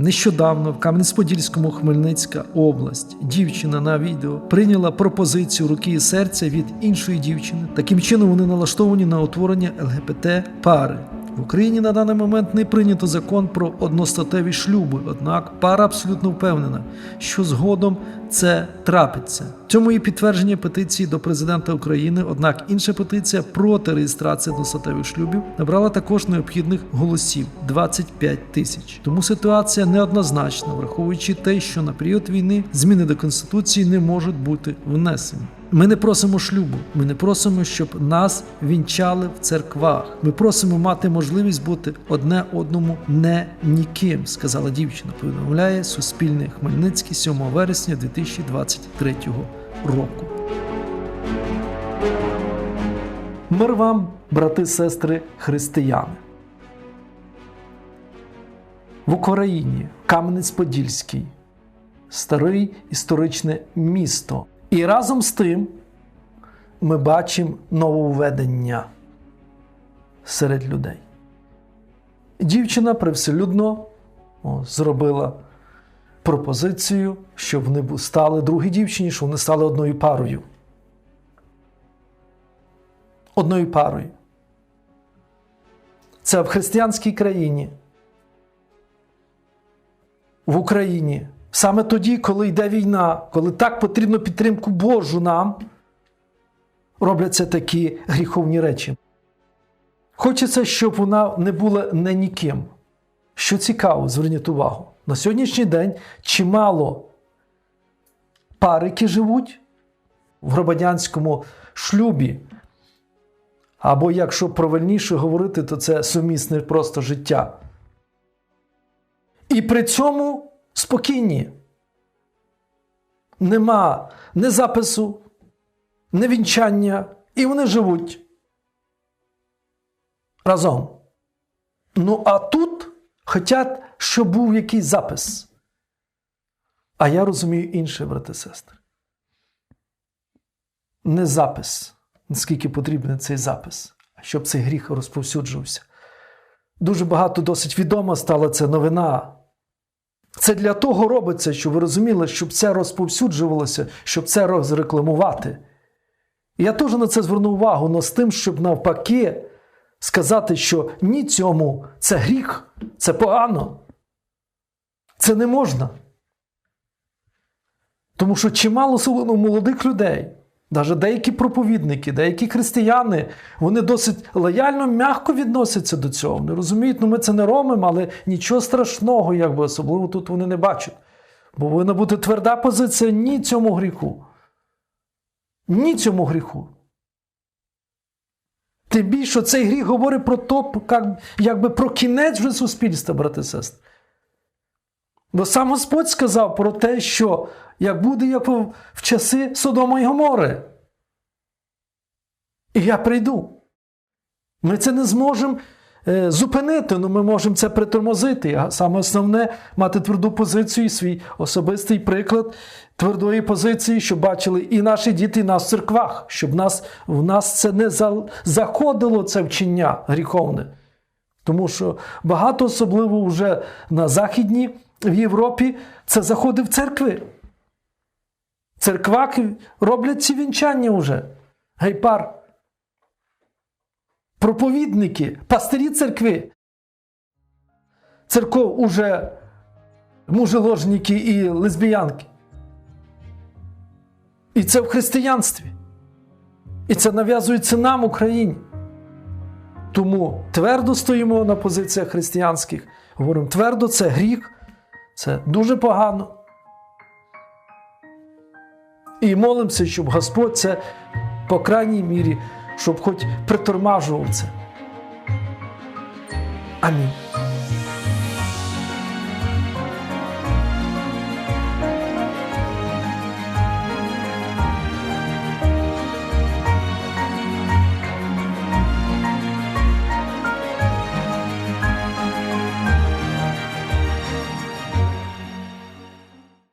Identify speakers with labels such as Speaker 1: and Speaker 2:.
Speaker 1: Нещодавно в Кам'янець-Подільському Хмельницька область дівчина на відео прийняла пропозицію руки і серця від іншої дівчини. Таким чином вони налаштовані на утворення ЛГБТ пари. В Україні на даний момент не прийнято закон про одностатеві шлюби, однак пара абсолютно впевнена, що згодом це трапиться. Цьому є підтвердження петиції до президента України. Однак інша петиція проти реєстрації одностатевих шлюбів набрала також необхідних голосів 25 тисяч. Тому ситуація неоднозначна, враховуючи те, що на період війни зміни до конституції не можуть бути внесені. Ми не просимо шлюбу, ми не просимо, щоб нас вінчали в церквах. Ми просимо мати можливість бути одне одному не ніким, сказала дівчина. Повідомляє Суспільне Хмельницький 7 вересня 2023 року. Мир вам, брати, сестри, християни. В Україні Кам'янець-Подільський, старий історичне місто. І разом з тим ми бачимо нововведення серед людей. Дівчина привселюдно зробила пропозицію, щоб вони стали другій дівчині, щоб вони стали одною парою. Одною парою. Це в християнській країні. В Україні. Саме тоді, коли йде війна, коли так потрібно підтримку Божу нам, робляться такі гріховні речі. Хочеться, щоб вона не була не ніким. Що цікаво, зверніть увагу, на сьогоднішній день чимало пар, які живуть в громадянському шлюбі. Або якщо правильніше говорити, то це сумісне просто життя. І при цьому спокійні. Нема ні запису, ні вінчання, і вони живуть разом. Ну, а тут хочуть, щоб був якийсь запис. А я розумію інше, брати сестри. Не запис, наскільки потрібен цей запис, щоб цей гріх розповсюджувався. Дуже багато досить відома стала ця новина. Це для того робиться, щоб ви розуміли, щоб це розповсюджувалося, щоб це розрекламувати. І я теж на це зверну увагу, але з тим, щоб навпаки сказати, що ні цьому це гріх, це погано. Це не можна. Тому що чимало особливо молодих людей, навіть деякі проповідники, деякі християни, вони досить лояльно, м'яко відносяться до цього. Вони розуміють, ну ми це не робимо, але нічого страшного, якби особливо тут вони не бачать. Бо повинна бути тверда позиція ні цьому гріху. Ні цьому гріху. Тим більше цей гріх говорить про то, як, якби про кінець вже суспільства, брати і сестри. Бо сам Господь сказав про те, що як буде як в, часи Содома і Гомори. І я прийду. Ми це не зможемо е, зупинити, але ми можемо це притормозити. А саме основне мати тверду позицію і свій особистий приклад твердої позиції, щоб бачили і наші діти, і нас в церквах, щоб нас, в нас це не за, заходило це вчення гріховне. Тому що багато, особливо вже на Західній в Європі, це заходить в церкви. Церкваки роблять ці вінчання вже. Гейпар. Проповідники, пастирі церкви. Церков уже мужеложники і лесбіянки. І це в християнстві. І це нав'язується нам, Україні. Тому твердо стоїмо на позиціях християнських. Говоримо, твердо це гріх, це дуже погано. І молимося, щоб Господь це, по крайній мірі, щоб хоч притормажував це. Амінь.